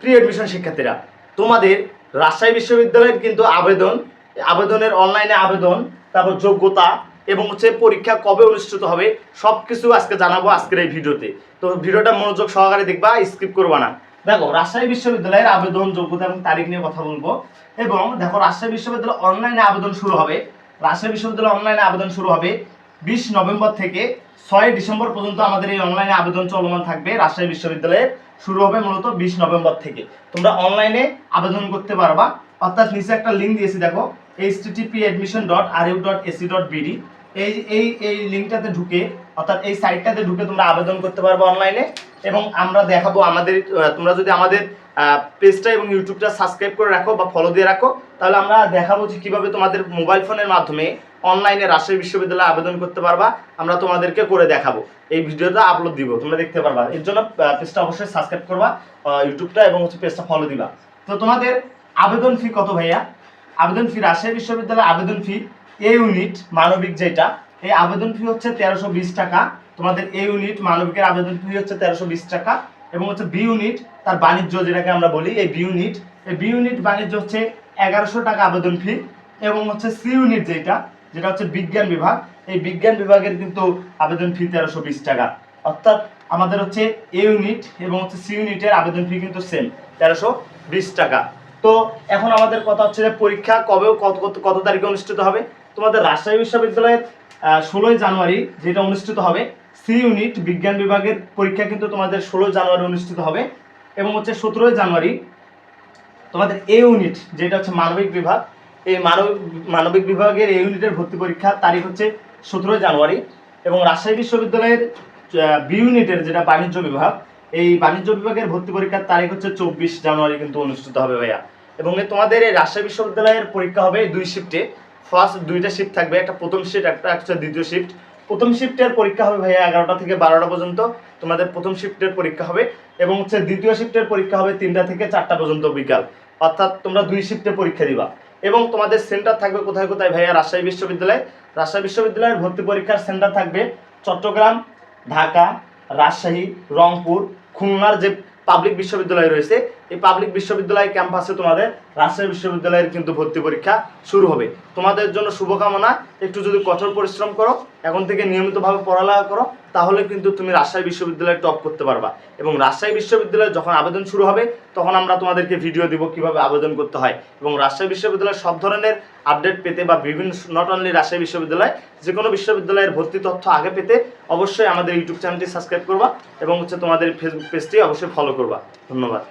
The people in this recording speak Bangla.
প্রি এডমিশন শিক্ষার্থীরা। তোমাদের রাজশাহী বিশ্ববিদ্যালয়ের কিন্তু আবেদন, আবেদনের অনলাইনে আবেদন, তারপর যোগ্যতা এবং হচ্ছে পরীক্ষা কবে অনুষ্ঠিত হবে সব কিছু আজকে জানাব আজকের এই ভিডিওতে। তো ভিডিওটা মনোযোগ সহকারে দেখবা স্কিপ করবা না। দেখো, রাজশাহী বিশ্ববিদ্যালয়ের আবেদন, যোগ্যতা এবং তারিখ নিয়ে কথা বলব। এবং দেখো, রাজশাহী বিশ্ববিদ্যালয় অনলাইনে আবেদন শুরু হবে। রাজশাহী বিশ্ববিদ্যালয় অনলাইনে আবেদন শুরু হবে বিশ নভেম্বর থেকে ছয় ডিসেম্বর পর্যন্ত আমাদের এই অনলাইনে আবেদন চলমান থাকবে। রাজশাহী বিশ্ববিদ্যালয়ে শুরু হবে মূলত বিশ নভেম্বর থেকে। তোমরা অনলাইনে আবেদন করতে পারবা। অর্থাৎ নিচে একটা লিঙ্ক দিয়েছি, দেখো H TTP admission dot R U dot AC dot BD এই এই এই লিঙ্কটাতে ঢুকে, অর্থাৎ এই সাইটটাতে ঢুকে তোমরা আবেদন করতে পারবে অনলাইনে এবং আমরা দেখাবো আমাদের তোমরা যদি আমাদের পেজটা এবং ইউটিউবটা সাবস্ক্রাইব করে রাখো বা ফলো দিয়ে রাখো। তাহলে আমরা দেখাবো যে কীভাবে তোমাদের মোবাইল ফোনের মাধ্যমে অনলাইনে রাজশাহী বিশ্ববিদ্যালয়ে আবেদন করতে পারবা। আমরা তোমাদেরকে করে দেখাবো। এই ভিডিওটা আপলোড দিব, তোমরা দেখতে পারবা। এর জন্য পেজটা অবশ্যই সাবস্ক্রাইব করবা ইউটিউবটা এবং হচ্ছে পেজটা ফলো দিবা। তো তোমাদের আবেদন ফি কত ভাইয়া? আবেদন ফি রাজশাহী বিশ্ববিদ্যালয়ের আবেদন ফি এ ইউনিট মানবিক যেটা, এই আবেদন ফি হচ্ছে তেরোশো টাকা। তোমাদের এ ইউনিট মানবিকের আবেদন ফি হচ্ছে তেরোশো টাকা। এবং হচ্ছে বি ইউনিট তার বাণিজ্য যেটাকে আমরা বলি, এই বি ইউনিট এই বি ইউনিট বাণিজ্য হচ্ছে এগারোশো টাকা আবেদন ফি এবং হচ্ছে সি ইউনিট যেটা যেটা হচ্ছে বিজ্ঞান বিভাগ। এই বিজ্ঞান বিভাগের কিন্তু আবেদন ফি তেরোশো বিশ টাকা। অর্থাৎ আমাদের হচ্ছে এ ইউনিট এবং হচ্ছে সি ইউনিটের আবেদন ফি কিন্তু সেম তেরোশো বিশ টাকা। তো এখন আমাদের কথা হচ্ছে যে পরীক্ষা কবে কত কত তারিখে অনুষ্ঠিত হবে? তোমাদের রাজশাহী বিশ্ববিদ্যালয়ের ষোলোই জানুয়ারি যেটা অনুষ্ঠিত হবে সি ইউনিট বিজ্ঞান বিভাগের পরীক্ষা কিন্তু তোমাদের ষোলো জানুয়ারি অনুষ্ঠিত হবে এবং হচ্ছে সতেরোই জানুয়ারি তোমাদের এ ইউনিট, যেটা হচ্ছে মানবিক বিভাগ, এই মানবিক মানবিক বিভাগের এ ইউনিটের ভর্তি পরীক্ষার তারিখ হচ্ছে সতেরোই জানুয়ারি এবং রাজশাহী বিশ্ববিদ্যালয়ের বি ইউনিটের যেটা বাণিজ্য বিভাগ, এই বাণিজ্য বিভাগের ভর্তি পরীক্ষার তারিখ হচ্ছে চব্বিশ জানুয়ারি কিন্তু অনুষ্ঠিত হবে ভাইয়া। এবং তোমাদের এই রাজশাহী বিশ্ববিদ্যালয়ের পরীক্ষা হবে দুই শিফটে ফার্স্ট দুইটা শিফট থাকবে, একটা প্রথম শিফট একটা হচ্ছে দ্বিতীয় শিফট প্রথম শিফটের পরীক্ষা হবে ভাইয়া এগারোটা থেকে বারোটা পর্যন্ত। তোমাদের প্রথম শিফটের পরীক্ষা হবে এবং হচ্ছে দ্বিতীয় শিফটের পরীক্ষা হবে তিনটা থেকে চারটা পর্যন্ত বিকাল। অর্থাৎ তোমরা দুই শিফটে পরীক্ষা দিবা। এবং তোমাদের সেন্টার থাকবে কোথায় কোথায় ভাইয়া? রাজশাহী বিশ্ববিদ্যালয়। রাজশাহী বিশ্ববিদ্যালয়ের ভর্তি পরীক্ষার সেন্টার থাকবে চট্টগ্রাম, ঢাকা, রাজশাহী, রংপুর, খুলনার যে পাবলিক বিশ্ববিদ্যালয় রয়েছে এই পাবলিক বিশ্ববিদ্যালয় ক্যাম্পাসে তোমাদের রাজশাহী বিশ্ববিদ্যালয়ের কিন্তু ভর্তি পরীক্ষা শুরু হবে। তোমাদের জন্য শুভকামনা, একটু যদি কঠোর পরিশ্রম করো, এখন থেকে নিয়মিতভাবে পড়ালেখা করো, তাহলে কিন্তু তুমি রাজশাহী বিশ্ববিদ্যালয়ে টপ করতে পারবা। এবং রাজশাহী বিশ্ববিদ্যালয়ে যখন আবেদন শুরু হবে, তখন আমরা তোমাদেরকে ভিডিও দিব কীভাবে আবেদন করতে হয়। এবং রাজশাহী বিশ্ববিদ্যালয়ের সব ধরনের আপডেট পেতে বা বিভিন্ন নট অনলি রাজশাহী বিশ্ববিদ্যালয়, যে কোনো বিশ্ববিদ্যালয়ের ভর্তি তথ্য আগে পেতে অবশ্যই আমাদের ইউটিউব চ্যানেলটি সাবস্ক্রাইব করবা এবং হচ্ছে তোমাদের ফেসবুক পেজটি অবশ্যই ফলো করবা। ধন্যবাদ।